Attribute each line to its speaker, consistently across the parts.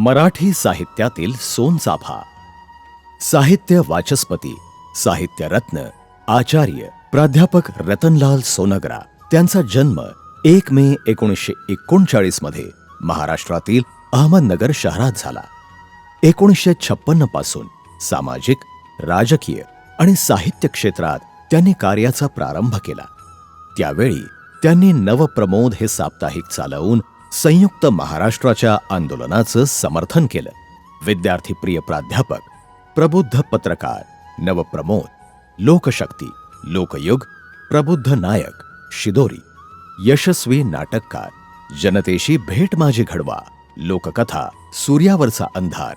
Speaker 1: मराठी साहित्यातील सोनचाफा साहित्य वाचस्पती साहित्य रत्न आचार्य प्राध्यापक रतनलाल सोनगरा त्यांचा जन्म एक मे एकोणीसशे एकोणचाळीसमध्ये महाराष्ट्रातील अहमदनगर शहरात झाला. एकोणीसशे छप्पन्नपासून सामाजिक राजकीय आणि साहित्य क्षेत्रात त्यांनी कार्याचा प्रारंभ केला. त्यावेळी त्यांनी नवप्रमोद हे साप्ताहिक चालवून संयुक्त महाराष्ट्राच्या आंदोलनाचं समर्थन केलं. विद्यार्थीप्रिय प्राध्यापक प्रबुद्ध पत्रकार नवप्रमोद लोकशक्ती लोकयुग प्रबुद्ध नायक शिदोरी यशस्वी नाटककार जनतेशी भेट माझी घडवा लोककथा सूर्यावरचा अंधार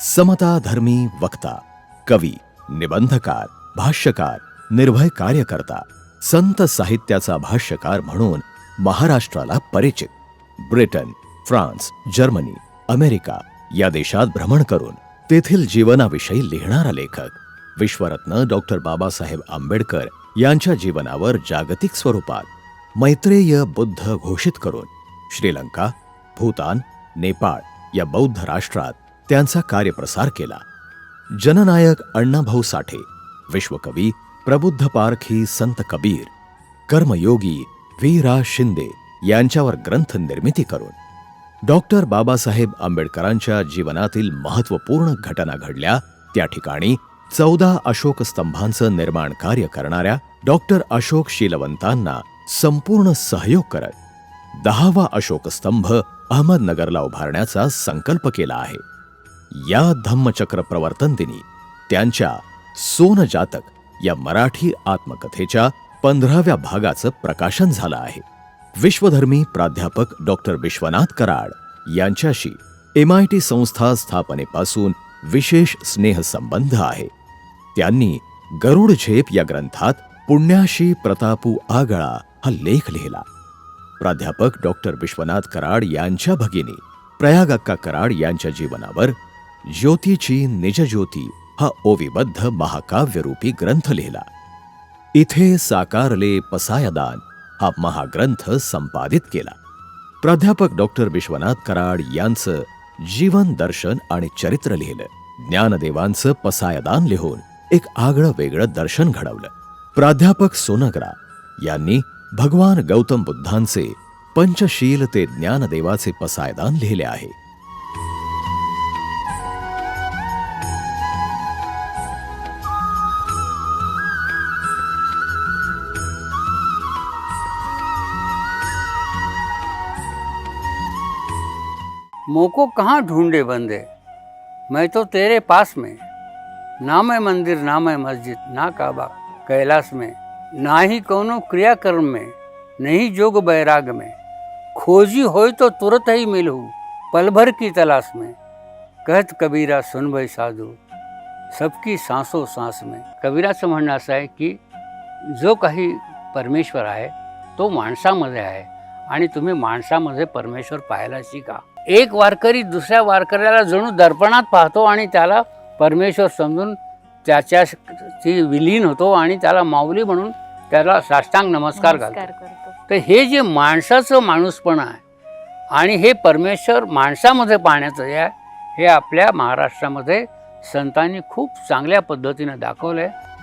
Speaker 1: समताधर्मी वक्ता कवी निबंधकार भाष्यकार निर्भय कार्यकर्ता संत साहित्याचा भाष्यकार म्हणून महाराष्ट्राला परिचित. ब्रिटन फ्रान्स जर्मनी अमेरिका या देशात भ्रमण करून तेथील जीवनाविषयी लिहिणारा लेखक. विश्वरत्न डॉक्टर बाबासाहेब आंबेडकर यांच्या जीवनावर जागतिक स्वरूपात मैत्रेय बुद्ध घोषित करून श्रीलंका भूतान नेपाळ या बौद्ध राष्ट्रात त्यांचा कार्यप्रसार केला. जननायक अण्णाभाऊ साठे विश्वकवी प्रबुद्ध पारखी संत कबीर कर्मयोगी वीरा शिंदे यांच्यावर ग्रंथ निर्मिती करून डॉक्टर बाबासाहेब आंबेडकरांच्या जीवनातील महत्त्वपूर्ण घटना घडल्या. त्या ठिकाणी चौदा अशोक स्तंभांचं निर्माण कार्य करणाऱ्या डॉक्टर अशोक शीलवंतांना संपूर्ण सहयोग करत दहावा अशोक स्तंभ अहमदनगरला उभारण्याचा संकल्प केला आहे. या धम्मचक्र प्रवर्तन दिनी त्यांच्या सोन जातक या मराठी आत्मकथेच्या पंधराव्या भागाचं प्रकाशन झालं आहे. विश्वधर्मी प्राध्यापक डॉक्टर विश्वनाथ कराड यांच्याशी एम आय टी संस्था स्थापनेपासून विशेष स्नेहसंबंध आहे. त्यांनी गरुड झेप या ग्रंथात पुण्याशी प्रतापू आगळा हा लेख लिहिला. प्राध्यापक डॉक्टर विश्वनाथ कराड यांच्या भगिनी प्रयाग अक्का कराड यांच्या जीवनावर ज्योतीची निजज्योती हा ओविबद्ध महाकाव्यरूपी ग्रंथ लिहिला. इथे साकारले पसायदान हा महाग्रंथ संपादित केला. प्राध्यापक डॉक्टर विश्वनाथ कराड यांचं जीवन दर्शन आणि चरित्र लिहिलं. ज्ञानदेवांचं पसायदान लिहून एक आगळं वेगळं दर्शन घडवलं. प्राध्यापक सोनगरा यांनी भगवान गौतम बुद्धांचे पंचशील ते ज्ञानदेवाचे पसायदान लिहिले आहे.
Speaker 2: मोको कहाँ ढूंढे बंदे? मैं तो तेरे पास में। ना मैं मंदिर ना मैं मस्जिद ना काबा कैलाश में ना ही कोनो क्रियाकर्म में नहीं जोग बैराग में। खोजी होय तो तुरंत ही मिलू पल भर की तलाश में। कहत कबीरा सुन भाई साधू सबकी सांसों सांस में। कबीराचं म्हणणं असं आहे की जो काही परमेश्वर आहे तो माणसामध्ये आहे आणि तुम्ही माणसामध्ये परमेश्वर पाहायला शिका एक वारकरी दुसऱ्या वारकऱ्याला जणू दर्पणात पाहतो आणि त्याला परमेश्वर समजून त्याच्याशी विलीन होतो आणि त्याला माऊली म्हणून त्याला साष्टांग नमस्कार घालतो. तर हे जे माणसाचं माणूसपण आहे आणि हे परमेश्वर माणसामध्ये पाहण्याचं हे आहे हे आपल्या महाराष्ट्रामध्ये संतांनी खूप चांगल्या पद्धतीनं दाखवलं आहे